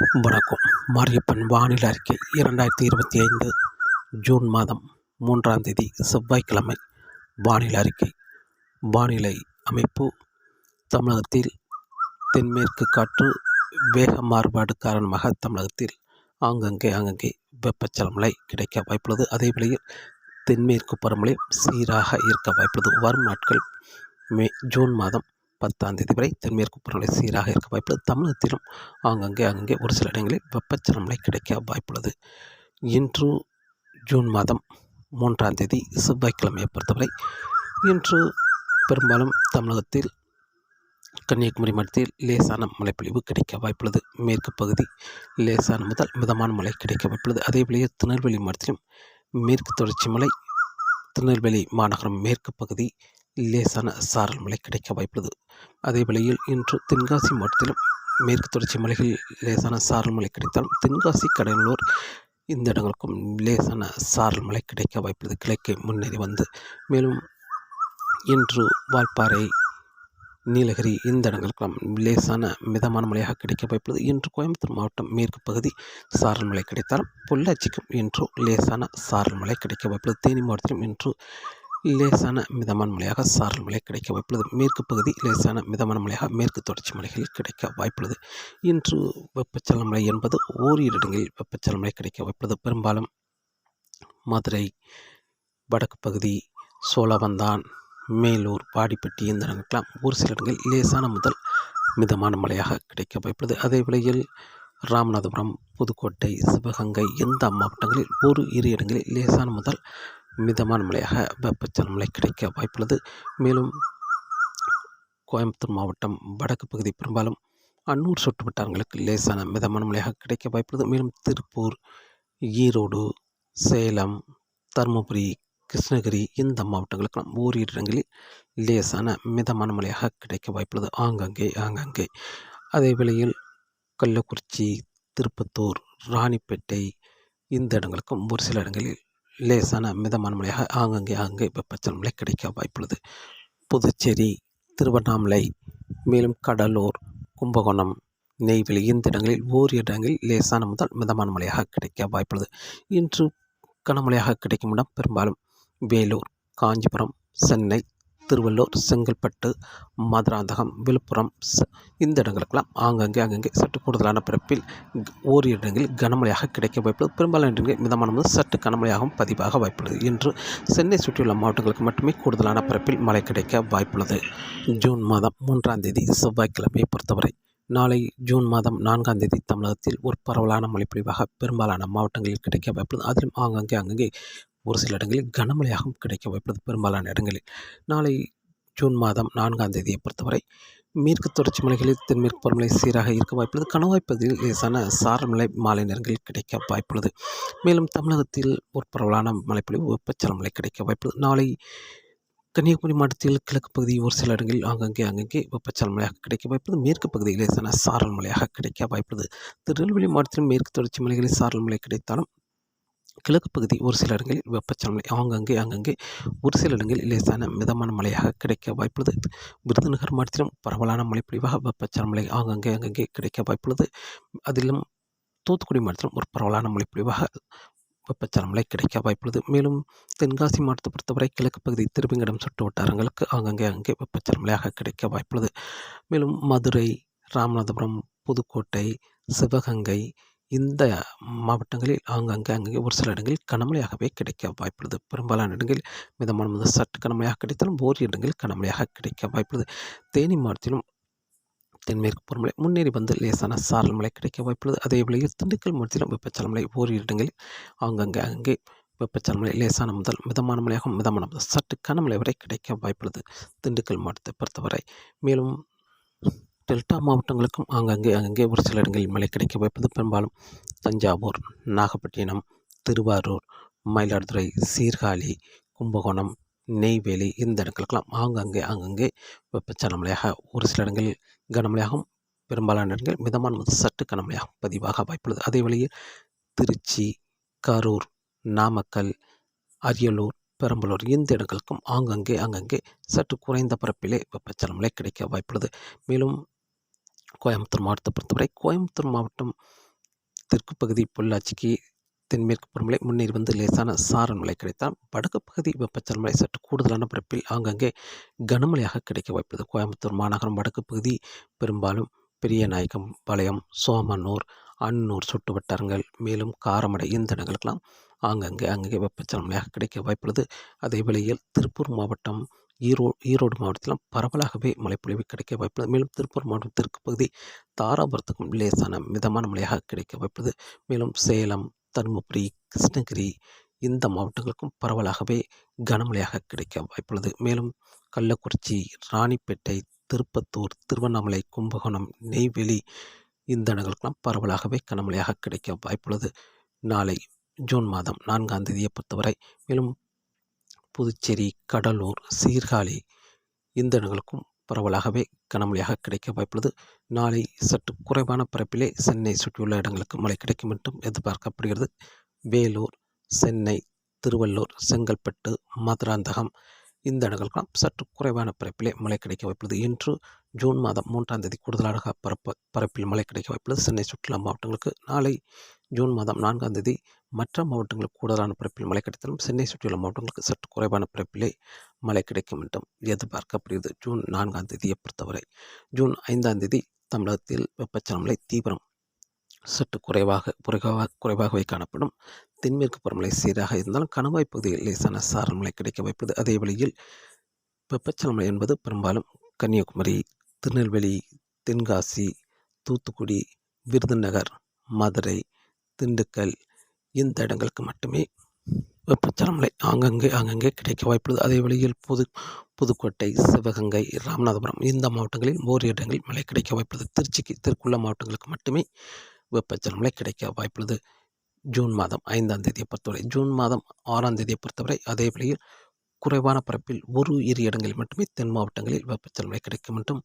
வணக்கம். மாரியப்பன் வானிலை அறிக்கை இரண்டாயிரத்தி இருபத்தி ஐந்து ஜூன் மாதம் மூன்றாம் தேதி செவ்வாய்க்கிழமை. வானிலை அறிக்கை. வானிலை அமைப்பு. தமிழகத்தில் தென்மேற்கு காற்று வேக மாறுபாடு காரணமாக தமிழகத்தில் ஆங்கங்கே ஆங்கங்கே வெப்பச்சலமழை கிடைக்க வாய்ப்புள்ளது. அதே வேளையில் தென்மேற்கு பருவமழை சீராக இருக்க வாய்ப்புள்ளது. வரும் நாட்கள் மே ஜூன் மாதம் பத்தாம் தேதி வரை தென்மேற்கு பருவமழை சீராக இருக்க வாய்ப்புள்ளது. தமிழகத்திலும் ஆங்கங்கே அங்கங்கே ஒரு சில இடங்களில் வெப்பச்சலமழை கிடைக்க வாய்ப்புள்ளது. இன்று ஜூன் மாதம் மூன்றாம் தேதி செவ்வாய்க்கிழமையை பொறுத்தவரை இன்று பெரும்பாலும் தமிழகத்தில் கன்னியாகுமரி மாவட்டத்தில் லேசான மழைப்பொழிவு கிடைக்க வாய்ப்புள்ளது. மேற்கு பகுதி லேசான முதல் மிதமான மழை கிடைக்க வாய்ப்புள்ளது. அதே திருநெல்வேலி மாவட்டத்திலும் மேற்கு தொடர்ச்சி மலை திருநெல்வேலி மாநகரம் மேற்கு பகுதி லேசான சாரல் மழை கிடைக்க வாய்ப்புள்ளது. அதே வேளையில் இன்று தென்காசி மாவட்டத்திலும் மேற்கு தொடர்ச்சி மலைகளில் லேசான சாரல் மழை கிடைத்தாலும் தென்காசி கடலூர் இந்த இடங்களுக்கும் லேசான சாரல் மழை கிடைக்க வாய்ப்புள்ளது. கிழக்கே முன்னேறி வந்து மேலும் இன்று வால்பாறை நீலகிரி இந்த இடங்களுக்கெல்லாம் லேசான மிதமான மழையாக கிடைக்க வாய்ப்புள்ளது. இன்று கோயம்புத்தூர் மாவட்டம் மேற்கு பகுதி சாரல் மழை கிடைத்தாலும் பொள்ளாச்சிக்கும் இன்று லேசான சாரல் மழை கிடைக்க வாய்ப்புள்ளது. தேனி மாவட்டத்திலும் இன்று லேசான மிதமான மழையாக சாரல் மழை கிடைக்க வாய்ப்புள்ளது. மேற்கு பகுதி லேசான மிதமான மழையாக மேற்கு தொடர்ச்சி மலைகளில் கிடைக்க வாய்ப்புள்ளது. இன்று வெப்பச்சல மழை என்பது ஓரிரு இடங்களில் வெப்பச்சல மழை கிடைக்க வாய்ப்புள்ளது. பெரும்பாலும் மதுரை வடக்கு பகுதி சோழவந்தான் மேலூர் பாடிப்பட்டி இந்த இடங்களுக்கெல்லாம் ஒரு சில இடங்களில் லேசான முதல் மிதமான மழையாக கிடைக்க வாய்ப்புள்ளது. அதே வேளையில் ராமநாதபுரம் புதுக்கோட்டை சிவகங்கை எந்த மாவட்டங்களில் ஒரு இரு இடங்களில் லேசான முதல் மிதமான மழையாக வெப்பச்சலன மழை கிடைக்க வாய்ப்புள்ளது. மேலும் கோயம்புத்தூர் மாவட்டம் வடக்கு பகுதி பெரும்பாலும் அன்னூர் சுற்று வட்டாரங்களுக்கு லேசான மிதமான மழையாக கிடைக்க வாய்ப்புள்ளது. மேலும் திருப்பூர் ஈரோடு சேலம் தருமபுரி கிருஷ்ணகிரி இந்த மாவட்டங்களுக்கெல்லாம் ஓரிரு இடங்களில் லேசான மிதமான மழையாக கிடைக்க வாய்ப்புள்ளது. ஆங்காங்கே ஆங்காங்கே. அதே வேளையில் கள்ளக்குறிச்சி திருப்பத்தூர் ராணிப்பேட்டை இந்த இடங்களுக்கும் ஒரு சில இடங்களில் லேசான மிதமான மழையாக ஆங்கங்கே அங்கே வெப்பச்சலன மழை கிடைக்க வாய்ப்புள்ளது. புதுச்சேரி திருவண்ணாமலை மேலும் கடலூர் கும்பகோணம் நெய்வேலி இந்த இடங்களில் ஓர் இடங்களில் லேசான முதல் மிதமான மழையாக கிடைக்க வாய்ப்புள்ளது. இன்று கனமழையாக கிடைக்கும் இடம் பெரும்பாலும் வேலூர் காஞ்சிபுரம் சென்னை திருவள்ளூர் செங்கல்பட்டு மதுராந்தகம் விழுப்புரம் இந்த இடங்களுக்கெல்லாம் ஆங்கங்கே அங்கங்கே சற்று கூடுதலான பிறப்பில் ஓரிரு இடங்களில் கனமழையாக கிடைக்க வாய்ப்புள்ளது. பெரும்பாலான இடங்களில் மிதமான முதல் சற்று கனமழையாகவும் பதிவாக வாய்ப்புள்ளது. இன்று சென்னை சுற்றியுள்ள மாவட்டங்களுக்கு மட்டுமே கூடுதலான பிறப்பில் மழை கிடைக்க வாய்ப்புள்ளது. ஜூன் மாதம் மூன்றாம் தேதி செவ்வாய்க்கிழமையை பொறுத்தவரை நாளை ஜூன் மாதம் நான்காம் தேதி தமிழகத்தில் ஒரு பரவலான மழைப்பொழிவாக பெரும்பாலான மாவட்டங்களில் கிடைக்க வாய்ப்புள்ளது. அதிலும் ஆங்காங்கே அங்கங்கே ஒரு சில இடங்களில் கனமழையாகவும் கிடைக்க வாய்ப்புள்ளது. பெரும்பாலான இடங்களில் நாளை ஜூன் மாதம் நான்காம் தேதியை பொறுத்தவரை மேற்கு தொடர்ச்சி மலைகளில் தென்மேற்கு பருவமழை சீராக இருக்க வாய்ப்புள்ளது. கணவாய் பகுதியில் லேசான சாரமழை மாலை நேரங்களில் கிடைக்க வாய்ப்புள்ளது. மேலும் தமிழகத்தில் ஒரு பரவலான மழைப்பொழிவு வெப்பச்சல மழை கிடைக்க வாய்ப்புள்ளது. நாளை கன்னியாகுமரி மாவட்டத்தில் கிழக்கு பகுதி ஒரு சில இடங்களில் ஆங்கங்கே அங்கங்கே வெப்பச்சல மழையாக கிடைக்க வாய்ப்புள்ளது. மேற்கு பகுதியில் லேசான சாரல் மழையாக கிடைக்க வாய்ப்புள்ளது. திருநெல்வேலி மாவட்டத்தில் மேற்கு தொடர்ச்சி மலைகளில் சாரல் மழை கிடைத்தாலும் கிழக்கு பகுதி ஒரு சில இடங்களில் வெப்பச்சலனை ஆங்கங்கே அங்கங்கே ஒரு சில இடங்களில் லேசான மிதமான மழையாக கிடைக்க வாய்ப்புள்ளது. விருதுநகர் மாவட்டத்திலும் பரவலான மழைப்பொழிவாக வெப்பச்சலமலை ஆங்கங்கே அங்கங்கே கிடைக்க வாய்ப்புள்ளது. அதிலும் தூத்துக்குடி மாவட்டத்திலும் ஒரு பரவலான மழைப்பொழிவாக வெப்பச்சலமலை கிடைக்க வாய்ப்புள்ளது. மேலும் தென்காசி மாவட்டத்தை பொறுத்தவரை கிழக்கு பகுதி திருவிங்கடம் சுட்டு வட்டாரங்களுக்கு ஆங்கங்கே அங்கே வெப்பச்சலமலையாக கிடைக்க வாய்ப்புள்ளது. மேலும் மதுரை ராமநாதபுரம் புதுக்கோட்டை சிவகங்கை இந்த மாவட்டங்களில் ஆங்காங்கே அங்கங்கே ஒரு சில இடங்களில் கனமழையாகவே கிடைக்க வாய்ப்புள்ளது. பெரும்பாலான இடங்களில் மிதமான முதல் சற்று கனமழையாக கிடைத்தாலும் ஓரிரு இடங்களில் கனமழையாக கிடைக்க வாய்ப்புள்ளது. தேனி மாவட்டத்திலும் தென்மேற்கு பருவமழை முன்னேறி வந்து லேசான சாரல் மழை கிடைக்க வாய்ப்புள்ளது. அதே வேளையில் திண்டுக்கல் மாவட்டத்திலும் வெப்பச்சலமழை ஓரிரு இடங்களில் ஆங்காங்கே அங்கே வெப்பச்சலமழை லேசான முதல் மிதமான மழையாகவும் மிதமான முதல் சற்று கனமழை வரை கிடைக்க வாய்ப்புள்ளது. திண்டுக்கல் மாவட்டத்தை பொறுத்தவரை மேலும் டெல்டா மாவட்டங்களுக்கும் ஆங்காங்கே அங்கங்கே ஒரு சில இடங்களில் மழை கிடைக்க வாய்ப்பது பெரும்பாலும் தஞ்சாவூர் நாகப்பட்டினம் திருவாரூர் மயிலாடுதுறை சீர்காழி கும்பகோணம் நெய்வேலி இந்த இடங்களுக்கெல்லாம் ஆங்காங்கே அங்கங்கே வெப்பச்சல மழையாக ஒரு சில இடங்களில் கனமழையாகவும் பெரும்பாலான இடங்கள் மிதமான முதல் சற்று கனமழையாகவும் பதிவாக வாய்ப்புள்ளது. அதே வழியில் திருச்சி கரூர் நாமக்கல் அரியலூர் பெரம்பலூர் இந்த இடங்களுக்கும் ஆங்கங்கே அங்கங்கே சற்று குறைந்த பரப்பிலே வெப்பச்சலமலை கிடைக்க வாய்ப்புள்ளது. மேலும் கோயம்புத்தூர் மாவட்டத்தை பொறுத்தவரை கோயம்புத்தூர் மாவட்டம் தெற்கு பகுதி பொள்ளாச்சிக்கு தென்மேற்கு பருவமழை முன்னேறி வந்து லேசான சாரல் மழை கிடைத்தால் வடக்கு பகுதி வெப்பச்சலன மழை சற்று கூடுதலான பரப்பில் ஆங்காங்கே கனமழையாக கிடைக்க வாய்ப்பது கோயம்புத்தூர் மாநகரம் வடக்கு பகுதி பெரும்பாலும் பெரியநாயக்கம் பாளையம் சோமனூர் அன்னூர் சுட்டு வட்டாரங்கள் மேலும் காரமடை இந்த இடங்களுக்கெல்லாம் ஆங்கங்கே அங்கங்கே வெப்பச்சலன மழையாக கிடைக்க வாய்ப்புள்ளது. அதே வேளையில் திருப்பூர் மாவட்டம் ஈரோ ஈரோடு மாவட்டத்திலும் பரவலாகவே மழைப்பொழிவு கிடைக்க வாய்ப்புள்ளது. மேலும் திருப்பூர் மாவட்டம் தெற்கு பகுதி தாராபுரத்துக்கும் லேசான மிதமான மழையாக கிடைக்க வாய்ப்புள்ளது. மேலும் சேலம் தருமபுரி கிருஷ்ணகிரி இந்த மாவட்டங்களுக்கும் பரவலாகவே கனமழையாக கிடைக்க வாய்ப்புள்ளது. மேலும் கள்ளக்குறிச்சி ராணிப்பேட்டை திருப்பத்தூர் திருவண்ணாமலை கும்பகோணம் நெய்வேலி இந்த இடங்களுக்கெல்லாம் பரவலாகவே கனமழையாக கிடைக்க வாய்ப்புள்ளது. நாளை ஜூன் மாதம் நான்காம் தேதியை பொறுத்தவரை மேலும் புதுச்சேரி கடலூர் சீர்காழி இந்த இடங்களுக்கும் பரவலாகவே கனமழையாக கிடைக்க வாய்ப்புள்ளது. நாளை சற்று குறைவான பரப்பிலே சென்னை சுற்றியுள்ள இடங்களுக்கு மழை கிடைக்கும் என்றும் எதிர்பார்க்கப்படுகிறது. வேலூர் சென்னை திருவள்ளூர் செங்கல்பட்டு மதுராந்தகம் இந்த இடங்களுக்கெல்லாம் சற்று குறைவான பரப்பிலே மழை கிடைக்க வாய்ப்புள்ளது. இன்று ஜூன் மாதம் மூன்றாம் தேதி கூடுதலாக பரப்ப பரப்பில் மழை கிடைக்க வாய்ப்புள்ளது. சென்னை சுற்றுலா மாவட்டங்களுக்கு நாளை ஜூன் மாதம் நான்காம் தேதி மற்ற மாவட்டங்களுக்கு கூடுதலான பரப்பில் மழை கிடைத்தாலும் சென்னை சுற்றியுள்ள மாவட்டங்களுக்கு சற்று குறைவான பிறப்பிலே மழை கிடைக்கும் என்றும் எதிர்பார்க்கப்படுகிறது. ஜூன் நான்காம் தேதியை பொறுத்தவரை ஜூன் ஐந்தாம் தேதி தமிழகத்தில் வெப்பச்சலமலை தீவிரம் சற்று குறைவாக குறைவாக குறைவாகவே காணப்படும். தென்மேற்கு பருவமழை சீராக இருந்தாலும் கணவாய் பகுதியில் லேசான சாரல் மழை கிடைக்க வைப்பது அதே வழியில் வெப்பச்சலமலை என்பது பெரும்பாலும் கன்னியாகுமரி திருநெல்வேலி தென்காசி தூத்துக்குடி விருதுநகர் மதுரை திண்டுக்கல் இந்த இடங்களுக்கு மட்டுமே வெப்பச்சலமலை ஆங்கங்கே ஆங்கங்கே கிடைக்க வாய்ப்புள்ளது. அதே வழியில் புது புதுக்கோட்டை சிவகங்கை ராமநாதபுரம் இந்த மாவட்டங்களில் ஓரிரு இடங்களில் மழை கிடைக்க வாய்ப்புள்ளது. திருச்சிக்கு திருக்குள்ள மாவட்டங்களுக்கு மட்டுமே வெப்பச்சலமலை கிடைக்க வாய்ப்புள்ளது. ஜூன் மாதம் ஐந்தாம் தேதியை பொறுத்தவரை ஜூன் மாதம் ஆறாம் தேதியை பொறுத்தவரை அதே வழியில் குறைவான பரப்பில் ஒரு இரு இடங்களில் மட்டுமே தென் மாவட்டங்களில் வெப்பச்சலமலை கிடைக்கும் என்றும்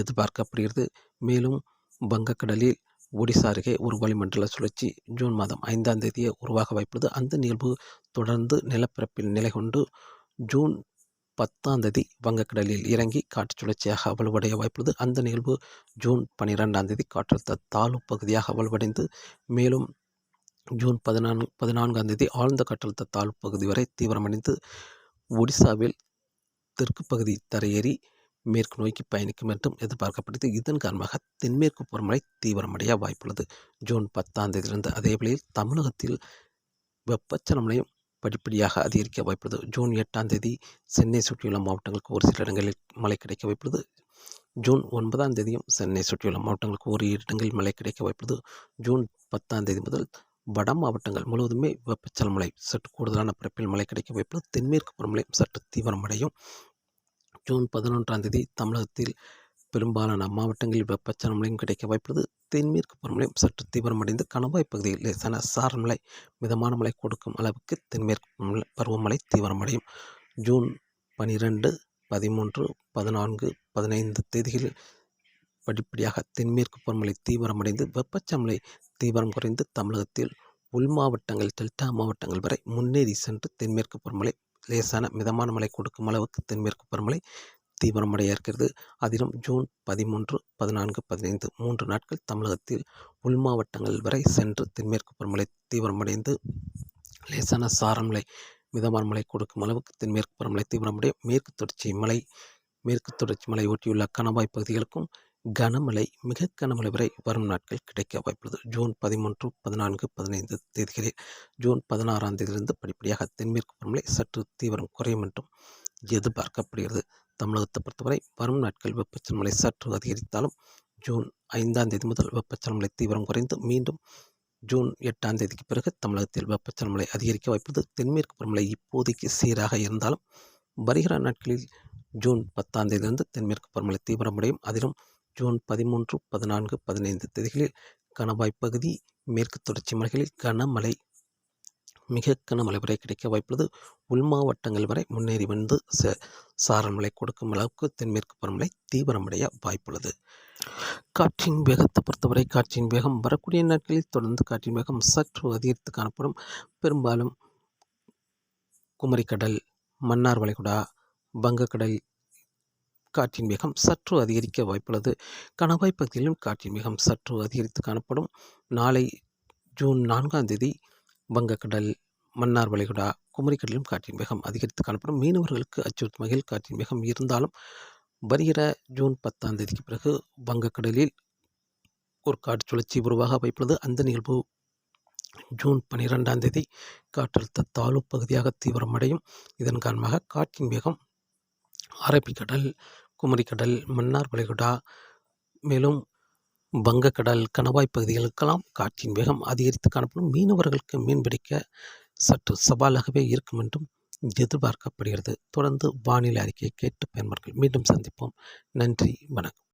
எதிர்பார்க்கப்படுகிறது. மேலும் வங்கக்கடலில் ஒடிசா அருகே ஒரு வளிமண்டல சுழற்சி ஜூன் மாதம் ஐந்தாம் தேதியை உருவாக வாய்ப்புள்ளது அந்த நிகழ்வு தொடர்ந்து நிலப்பரப்பில் நிலை கொண்டு ஜூன் பத்தாம் தேதி வங்கக்கடலில் இறங்கி காற்று சுழற்சியாக வலுவடைய வாய்ப்புள்ளது. அந்த நிகழ்வு ஜூன் பன்னிரெண்டாம் தேதி காற்றழுத்த தாழ்வு பகுதியாக வலுவடைந்து மேலும் ஜூன் பதினான்கு பதினான்காம் தேதி ஆழ்ந்த காற்றழுத்த தாழ்வு பகுதி வரை தீவிரமடைந்து ஒடிசாவில் தெற்கு பகுதி தரையேறி மேற்கு நோக்கி பயணிக்கும் என்றும் எதிர்பார்க்கப்படுது இதன் காரணமாக தென்மேற்கு பருவமழை தீவிரமடைய வாய்ப்புள்ளது. ஜூன் பத்தாம் தேதியிலிருந்து அதே வேளையில் தமிழகத்தில் வெப்பச்சலமலையும் படிப்படியாக அதிகரிக்க வாய்ப்புள்ளது. ஜூன் எட்டாம் தேதி சென்னை சுற்றியுள்ள மாவட்டங்களுக்கு ஒரு சில இடங்களில் மழை கிடைக்க வாய்ப்புள்ளது. ஜூன் ஒன்பதாம் தேதியும் சென்னை சுற்றியுள்ள மாவட்டங்களுக்கு ஒரு இடங்களில் மழை கிடைக்க வாய்ப்புள்ளது. ஜூன் பத்தாம் தேதி முதல் வட மாவட்டங்கள் முழுவதுமே வெப்பச்சலன மழை சற்று கூடுதலான பிறப்பில் மழை கிடைக்க வாய்ப்புள்ளது. தென்மேற்கு பருவமழை சற்று தீவிரமடையும். ஜூன் பதினொன்றாம் தேதி தமிழகத்தில் பெரும்பாலான மாவட்டங்களில் வெப்பச்சலன மழையும் கிடைக்க வாய்ப்புள்ளது. தென்மேற்கு பருவமழையும் சற்று தீவிரமடைந்து கணவாய் பகுதியில் லேசான சாரல் மழை மிதமான மழை கொடுக்கும் அளவுக்கு தென்மேற்கு பருவமழை- தீவிரமடையும். ஜூன் பனிரெண்டு பதிமூன்று பதினான்கு பதினைந்து தேதிகளில் படிப்படியாக தென்மேற்கு பருவமழை தீவிரமடைந்து வெப்பச்சமலை தீவிரம் குறைந்து தமிழகத்தில் உள் மாவட்டங்கள் டெல்டா மாவட்டங்கள் வரை முன்னேறி சென்று தென்மேற்கு பருவமழை லேசான மிதமான மழை கொடுக்கும் அளவுக்கு தென்மேற்கு பருவமழை தீவிரமடைய இருக்கிறது. அதிலும் ஜூன் பதிமூன்று பதினான்கு பதினைந்து மூன்று நாட்கள் தமிழகத்தில் உள் மாவட்டங்கள் வரை சென்று தென்மேற்கு பருவமழை தீவிரமடைந்து லேசான சாரமலை மிதமான மழை கொடுக்கும் அளவுக்கு தென்மேற்கு பருவமழை தீவிரமடையும் மேற்கு தொடர்ச்சி மலை மேற்கு தொடர்ச்சி மலை ஒட்டியுள்ள கணவாய் பகுதிகளுக்கும் கனமழை மிக கனமழை வரை வரும் நாட்கள் கிடைக்க வாய்ப்புள்ளது. ஜூன் பதிமூன்று பதினான்கு பதினைந்து தேதிகளில் ஜூன் பதினாறாம் தேதியிலிருந்து படிப்படியாக தென்மேற்கு பருவமழை சற்று தீவிரம் குறையும் என்றும் எதிர்பார்க்கப்படுகிறது. தமிழகத்தை பொறுத்தவரை வரும் நாட்கள் வெப்பச்சலன மழை சற்று அதிகரித்தாலும் ஜூன் ஐந்தாம் தேதி முதல் வெப்பச்சலன மழை தீவிரம் குறைந்து மீண்டும் ஜூன் எட்டாம் தேதிக்கு பிறகு தமிழகத்தில் வெப்பச்சலன மழை அதிகரிக்க வாய்ப்புள்ளது. தென்மேற்கு பருவமழை இப்போதைக்கு சீராக இருந்தாலும் வருகிற நாட்களில் ஜூன் பத்தாம் தேதியிலிருந்து தென்மேற்கு பருவமழை தீவிரமடையும். அதிலும் ஜூன் பதிமூன்று பதினான்கு பதினைந்து தேதிகளில் கணவாய் பகுதி மேற்கு தொடர்ச்சி மலைகளில் கனமழை மிக கனமழை வரை கிடைக்க வாய்ப்புள்ளது. உள் மாவட்டங்கள் வரை முன்னேறி வந்து ச சாரல் மழை கொடுக்கும் அளவுக்கு தென்மேற்கு பருவமழை தீவிரமடைய வாய்ப்புள்ளது. காற்றின் வேகத்தை பொறுத்தவரை காற்றின் வேகம் வரக்கூடிய நாட்களில் தொடர்ந்து காற்றின் வேகம் சற்று அதிகரித்து காணப்படும். பெரும்பாலும் குமரிக்கடல் மன்னார் வளைகுடா வங்கக்கடல் காற்றின் வேகம் சற்று அதிகரிக்க வாய்ப்புள்ளது. கணவாய் பகுதியிலும் காற்றின் வேகம் சற்று அதிகரித்து காணப்படும். நாளை ஜூன் நான்காம் தேதி வங்கக்கடல் மன்னார் வளைகுடா குமரிக்கடலிலும் காற்றின் வேகம் அதிகரித்து காணப்படும். மீனவர்களுக்கு அச்சுறுத்தும் வகையில் காற்றின் வேகம் இருந்தாலும் வருகிற ஜூன் பத்தாம் தேதிக்கு பிறகு வங்கக்கடலில் ஒரு காற்று சுழற்சி உருவாக வாய்ப்புள்ளது. அந்த நிகழ்வு ஜூன் பன்னிரெண்டாம் தேதி காற்றழுத்த தாழ்வு பகுதியாக தீவிரமடையும். இதன் காரணமாக காற்றின் வேகம் அரபிக்கடல் குமரிக்கடல் மன்னார் வளைகுடா மேலும் வங்கக்கடல் கணவாய் பகுதிகளுக்கெல்லாம் காற்றின் வேகம் அதிகரித்து காணப்படும் மீனவர்களுக்கு மீன்பிடிக்க சற்று சவாலாகவே இருக்கும் என்றும் எதிர்பார்க்கப்படுகிறது. தொடர்ந்து வானிலை அறிக்கையை கேட்டு பயன்பர்கள் மீண்டும் சந்திப்போம். நன்றி வணக்கம்.